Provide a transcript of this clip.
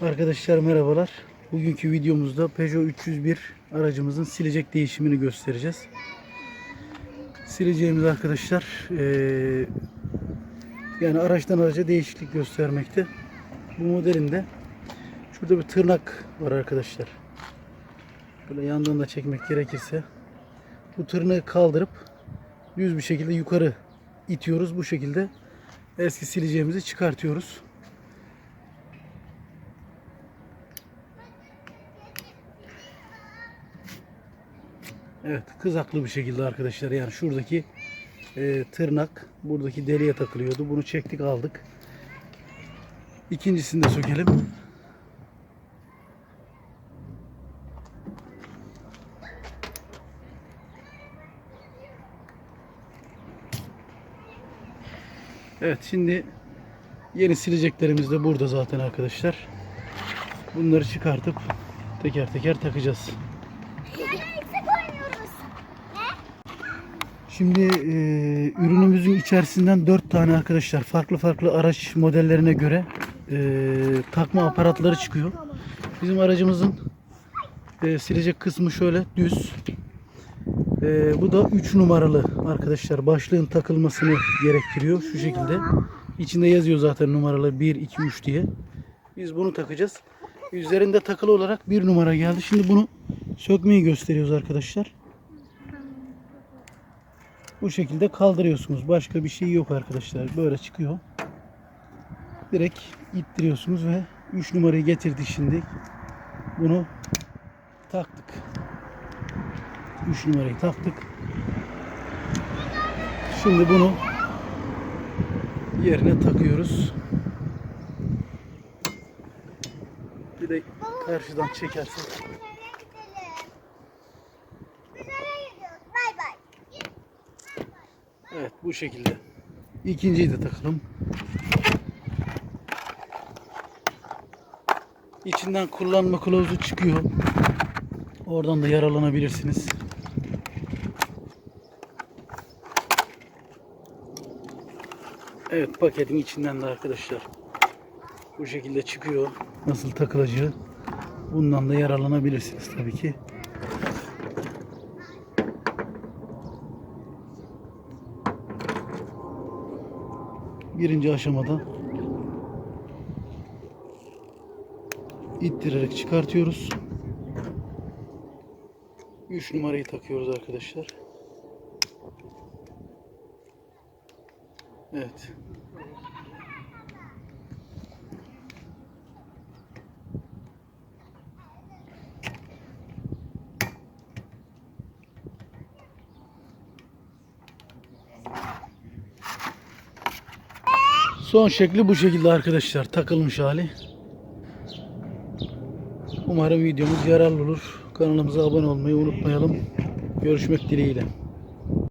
Arkadaşlar merhabalar. Bugünkü videomuzda Peugeot 301 aracımızın silecek değişimini göstereceğiz. Sileceğimiz arkadaşlar eee, yani araçtan araca değişiklik göstermekte. Bu modelinde şurada bir tırnak var arkadaşlar. Böyle yandan da çekmek gerekirse bu tırnağı kaldırıp düz bir şekilde yukarı itiyoruz. Bu şekilde eski sileceğimizi çıkartıyoruz. Evet kızaklı bir şekilde arkadaşlar yani şuradaki e, tırnak buradaki deliğe takılıyordu. Bunu çektik aldık. İkincisini de sökelim. Evet şimdi yeni sileceklerimiz de burada zaten arkadaşlar. Bunları çıkartıp teker teker takacağız. Şimdi e, ürünümüzün içerisinden 4 tane arkadaşlar farklı farklı araç modellerine göre e, takma aparatları çıkıyor. Bizim aracımızın e, silecek kısmı şöyle düz. E, bu da 3 numaralı arkadaşlar. Başlığın takılmasını gerektiriyor şu şekilde. İçinde yazıyor zaten numaralı 1, 2, 3 diye. Biz bunu takacağız. Üzerinde takılı olarak bir numara geldi. Şimdi bunu sökmeyi gösteriyoruz arkadaşlar. Bu şekilde kaldırıyorsunuz. Başka bir şey yok arkadaşlar. Böyle çıkıyor. Direkt ittiriyorsunuz ve 3 numarayı getirdik şimdi. Bunu taktık. 3 numarayı taktık. Şimdi bunu yerine takıyoruz. Bir de karşıdan çekersek. Evet bu şekilde. İkinciyi de takalım. İçinden kullanma kılavuzu çıkıyor. Oradan da yaralanabilirsiniz. Evet paketin içinden de arkadaşlar bu şekilde çıkıyor. Nasıl takılacağı. Bundan da yararlanabilirsiniz tabii ki. Birinci aşamada ittirerek çıkartıyoruz. 3 numarayı takıyoruz arkadaşlar. Evet. Son şekli bu şekilde arkadaşlar. Takılmış hali. Umarım videomuz yararlı olur. Kanalımıza abone olmayı unutmayalım. Görüşmek dileğiyle.